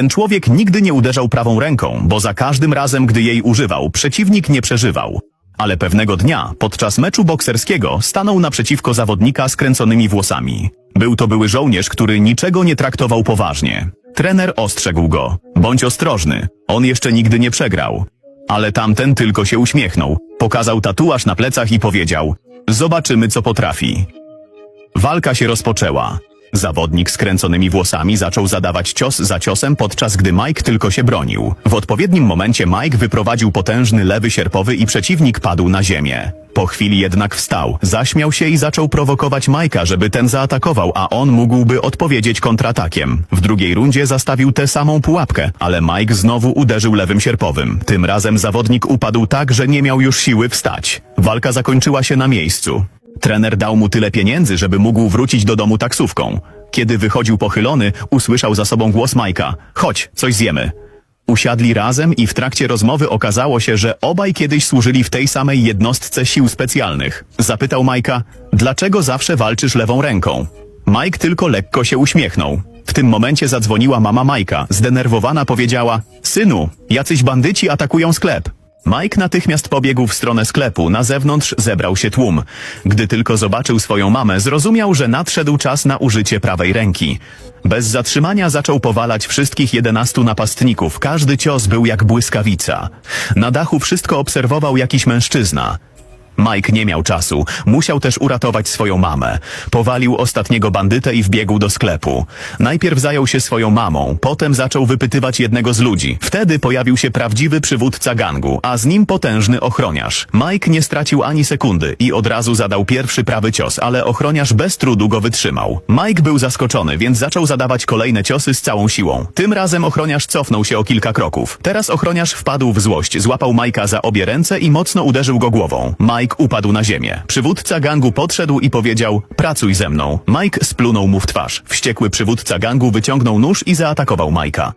Ten człowiek nigdy nie uderzał prawą ręką, bo za każdym razem, gdy jej używał, przeciwnik nie przeżywał. Ale pewnego dnia, podczas meczu bokserskiego, stanął naprzeciwko zawodnika z kręconymi włosami. Był to były żołnierz, który niczego nie traktował poważnie. Trener ostrzegł go. Bądź ostrożny, on jeszcze nigdy nie przegrał. Ale tamten tylko się uśmiechnął, pokazał tatuaż na plecach i powiedział: Zobaczymy, co potrafi. Walka się rozpoczęła. Zawodnik z kręconymi włosami zaczął zadawać cios za ciosem, podczas gdy Mike tylko się bronił. W odpowiednim momencie Mike wyprowadził potężny lewy sierpowy i przeciwnik padł na ziemię. Po chwili jednak wstał, zaśmiał się i zaczął prowokować Majka, żeby ten zaatakował, a on mógłby odpowiedzieć kontratakiem. W drugiej rundzie zastawił tę samą pułapkę, ale Mike znowu uderzył lewym sierpowym. Tym razem zawodnik upadł tak, że nie miał już siły wstać. Walka zakończyła się na miejscu. Trener dał mu tyle pieniędzy, żeby mógł wrócić do domu taksówką. Kiedy wychodził pochylony, usłyszał za sobą głos Majka. Chodź, coś zjemy. Usiadli razem i w trakcie rozmowy okazało się, że obaj kiedyś służyli w tej samej jednostce sił specjalnych. Zapytał Majka, dlaczego zawsze walczysz lewą ręką? Mike tylko lekko się uśmiechnął. W tym momencie zadzwoniła mama Majka. Zdenerwowana powiedziała, synu, jacyś bandyci atakują sklep. Mike natychmiast pobiegł w stronę sklepu, na zewnątrz zebrał się tłum. Gdy tylko zobaczył swoją mamę, zrozumiał, że nadszedł czas na użycie prawej ręki. Bez zatrzymania zaczął powalać wszystkich jedenastu napastników, każdy cios był jak błyskawica. Na dachu wszystko obserwował jakiś mężczyzna. Mike nie miał czasu, musiał też uratować swoją mamę. Powalił ostatniego bandytę i wbiegł do sklepu. Najpierw zajął się swoją mamą, potem zaczął wypytywać jednego z ludzi. Wtedy pojawił się prawdziwy przywódca gangu, a z nim potężny ochroniarz. Mike nie stracił ani sekundy i od razu zadał pierwszy prawy cios, ale ochroniarz bez trudu go wytrzymał. Mike był zaskoczony, więc zaczął zadawać kolejne ciosy z całą siłą. Tym razem ochroniarz cofnął się o kilka kroków. Teraz ochroniarz wpadł w złość, złapał Majka za obie ręce i mocno uderzył go głową. Mike upadł na ziemię. Przywódca gangu podszedł i powiedział: Pracuj ze mną. Mike splunął mu w twarz. Wściekły przywódca gangu wyciągnął nóż i zaatakował Majka.